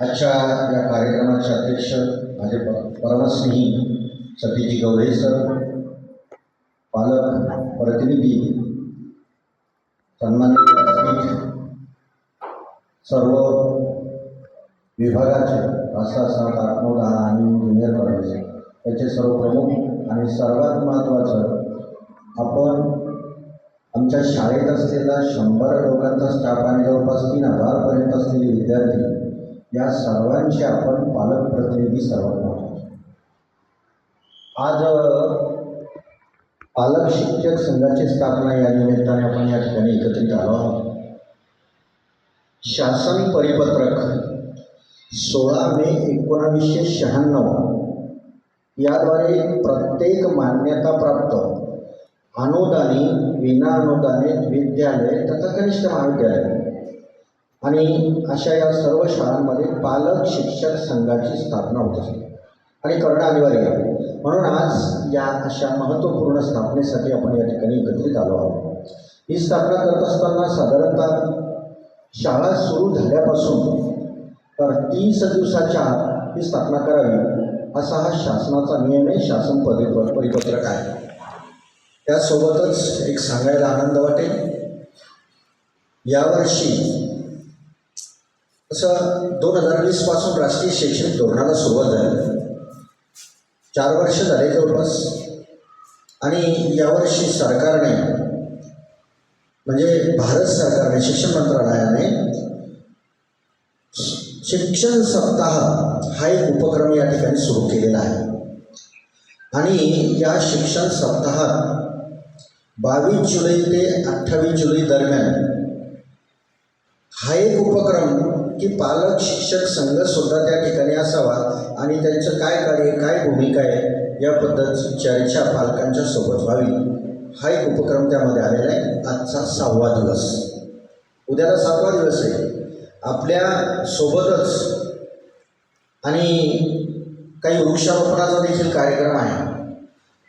आजच्या या कार्यक्रमाचे अध्यक्ष माझे प परमस्नेही सतीजी गवळे सर पालक प्रतिनिधी सन्मानित सर्व विभागाचे पाच सहा सात आठ नऊ दहा आणि ज्युनियर कॉलेज त्याचे सर्व प्रमुख आणि सर्वात महत्त्वाचं आपण आमच्या शाळेत असलेला शंभर लोकांचा स्टाफ आणि जवळपास तीन हजारपर्यंत असलेले विद्यार्थी या सर्वांचे आपण पालक प्रतिनिधी सर्वात महत्त्वाचे आज पालक शिक्षक संघाची स्थापना या निमित्ताने आपण या ठिकाणी एकत्रित आलो आहोत. शासन परिपत्रक सोळा मे एकोणावीसशे शहाण्णव याद्वारे प्रत्येक मान्यताप्राप्त अनुदानी विनाअनुदानित विद्यालय तथा कनिष्ठ महाविद्यालय आणि अशा या सर्व शाळांमध्ये पालक शिक्षक संघाची स्थापना होत असते. आणि करणं अनिवार्य आहे. म्हणून आज या अशा महत्त्वपूर्ण स्थापनेसाठी आपण या ठिकाणी एकत्रित आलो आहोत. ही स्थापना करत असताना साधारणतः शाळा सुरू झाल्यापासून तर तीस दिवसाच्या आत ही स्थापना करावी असा हा शासनाचा नियम आहे. शासन परि परिपत्रक आहे. त्यासोबतच एक सांगायला आनंद वाटेल. यावर्षी तसं दोन हजार वीसपासून राष्ट्रीय शैक्षणिक धोरणाला सुरुवात झाली. चार वर्ष झाले जवळपास. आणि यावर्षी सरकारने म्हणजे भारत सरकारने शिक्षण मंत्रालयाने शिक्षण सप्ताह हा एक उपक्रम या ठिकाणी सुरू केलेला आहे. आणि या शिक्षण सप्ताहात बावीस जुलै ते अठ्ठावीस जुलै दरम्यान हा एक उपक्रम की पालक शिक्षक संघ सुद्धा त्या ठिकाणी असावा आणि त्यांचं काय कार्य काय भूमिका आहे या पद्धतीची चर्चा पालकांच्या सोबत व्हावी. हा एक उपक्रम त्यामध्ये आलेला आहे. आजचा सहावा दिवस. उद्याला सातवा दिवस आहे. आपल्या सोबतच आणि काही वृक्षारोपणाचा देखील कार्यक्रम आहे.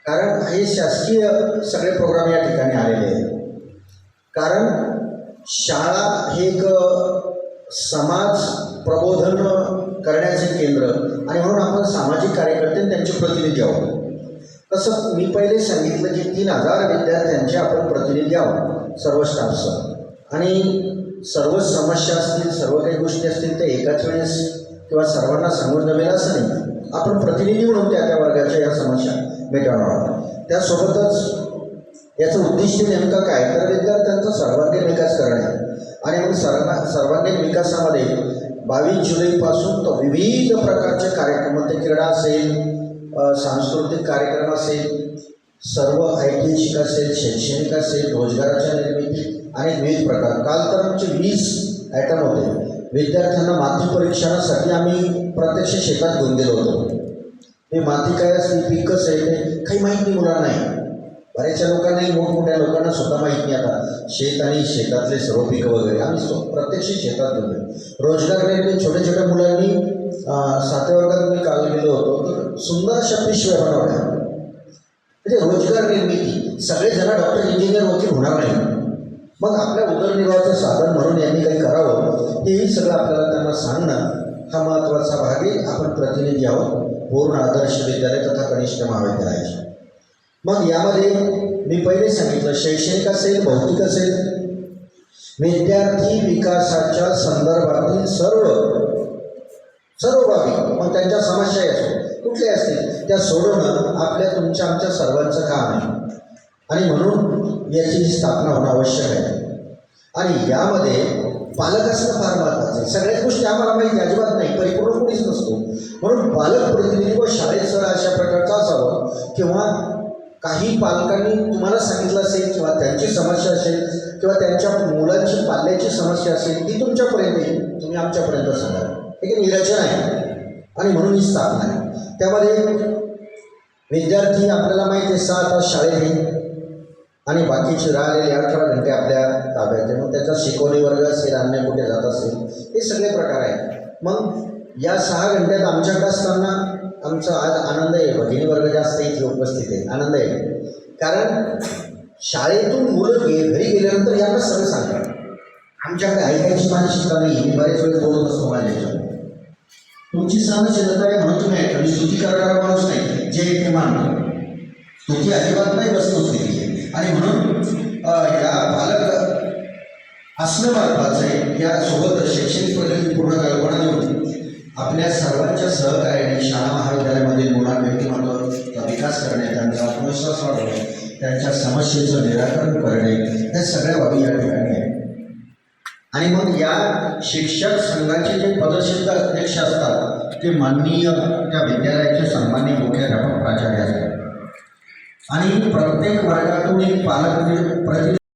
कारण हे शासकीय सगळे प्रोग्राम या ठिकाणी आलेले आहेत. कारण शाळा हे एक समाज प्रबोधन करण्याचे केंद्र. आणि म्हणून आपण सामाजिक कार्यकर्ते त्यांचे प्रतिनिधी आहोत. तसं मी पहिले सांगितलं की तीन हजार विद्यार्थ्यांचे आपण प्रतिनिधी आहोत सर्व स्टाफसह आणि सर्व समस्या असतील सर्व काही गोष्टी असतील ते एकाच वेळेस किंवा सर्वांना सांगून जमेल असं नाही. आपण प्रतिनिधी म्हणून त्या त्या वर्गाच्या या समस्या मिटवणार आहोत त्यासोबतच याचं उद्दिष्ट नेमकं काय? तर विद्यार्थ्यांचा सर्वांगीण विकास करणे. आणि मग सर्वा सर्वांगीण विकासामध्ये बावीस जुलैपासून तो विविध प्रकारचे कार्यक्रम ते क्रीडा असेल सांस्कृतिक कार्यक्रम असेल सर्व ऐतिहासिक असेल शैक्षणिक असेल रोजगाराच्या निर्मिती आणि विविध प्रकार. काल तर आमचे वीस ॲटम होते. विद्यार्थ्यांना माती परीक्षणासाठी आम्ही प्रत्यक्ष शेतात घेऊन गेलो होतो. हे माती काय असते पीक कसं आहे ते काही माहिती मुलांना नाही. बऱ्याचशा लोकांनाही मोठमोठ्या लोकांना स्वतः माहीत नाही आता. शेत आणि शेतातले सर्व पिकं वगैरे. आम्ही स्व प्रत्यक्ष शेतात गेलो रोजगार निर्मिती छोट्या छोट्या मुलांनी सातव्या वर्गात मी काल गेलो होतो तर सुंदर अशा पिशव्या बनवल्या म्हणजे रोजगार निर्मिती. सगळेजण डॉक्टर इंजिनियर वकील होणार नाही. मग आपल्या उदरनिर्वाहाचं साधन म्हणून यांनी काही करावं हेही सगळं आपल्याला त्यांना सांगणं हा महत्त्वाचा भाग आहे. आपण प्रतिनिधी आहोत. पूर्ण आदर्श विद्यालय तथा कनिष्ठ महाविद्यालयाचे. मग यामध्ये मी पहिले सांगितलं शैक्षणिक असेल भौतिक असेल विद्यार्थी विकासाच्या संदर्भातील सर्व सर्व बाबी मग त्यांच्या समस्याही असो कुठल्या असतील त्या सोडवणं आपल्या तुमच्या आमच्या सर्वांचं काम आहे. आणि म्हणून याची स्थापना होणं आवश्यक आहे. आणि यामध्ये पालक असणं फार महत्त्वाचं आहे. सगळ्याच गोष्टी आम्हाला माहिती अजिबात नाही परिपूर्ण कोणीच नसतो. म्हणून पालक प्रतिनिधी व शाळेत सर अशा प्रकारचा असावं किंवा काही पालकांनी तुम्हाला सांगितलं असेल किंवा त्यांची समस्या असेल किंवा त्यांच्या मुलांची पाल्याची समस्या असेल ती तुमच्यापर्यंत येईल. तुम्ही आमच्यापर्यंत सांगा. हे काही निरचना आहे. आणि म्हणून ही स्थापना आहे. त्यामध्ये विद्यार्थी आपल्याला माहिती आहे सहा तास शाळेत येईल आणि बाकीचे राहिलेले अठरा घंटे आपल्या ताब्यात आहे. मग त्याचा शिकवणी वर्ग असेल अन्य कुठे जात असेल हे सगळे प्रकार आहेत. मग या सहा घंट्यात आमच्याकडे असताना आमचा आज आनंद आहे. भगिनी वर्ग जास्त इथे उपस्थित आहे आनंद आहे. कारण शाळेतून मुलं गे घरी गेल्यानंतर यांना सगळं सांगतात आमच्याकडे ऐकायची मानसिकता नाही. मी बरेच वेळेस बोलत असतो माझ्या तुमची सहनशीलता आहे. म्हणून तुम्ही ऐका मी स्तुती करणारा माणूस नाही. जे ते मानतो स्तुती अजिबात नाही वस्तुस्थिती आहे आणि म्हणून या बालक असणं महत्वाचं आहे. यासोबत शैक्षणिक पद्धती पूर्ण कल्पना देऊन आपल्या सर्वांच्या सहकार्याने शाळा महाविद्यालयामधील मुलां व्यक्तिमत्वाचा विकास करणे त्यांचा आत्मविश्वास वाढवणे त्यांच्या समस्येचं निराकरण करणे या सगळ्या बाबी या ठिकाणी आहेत. आणि मग या शिक्षक संघाचे जे पदसिद्ध अध्यक्ष असतात ते माननीय त्या विद्यालयाचे सन्मान्य मुख्याध्यापक प्राचार्य असतात. आणि प्रत्येक वर्गातून एक पालक म्हणजे प्रति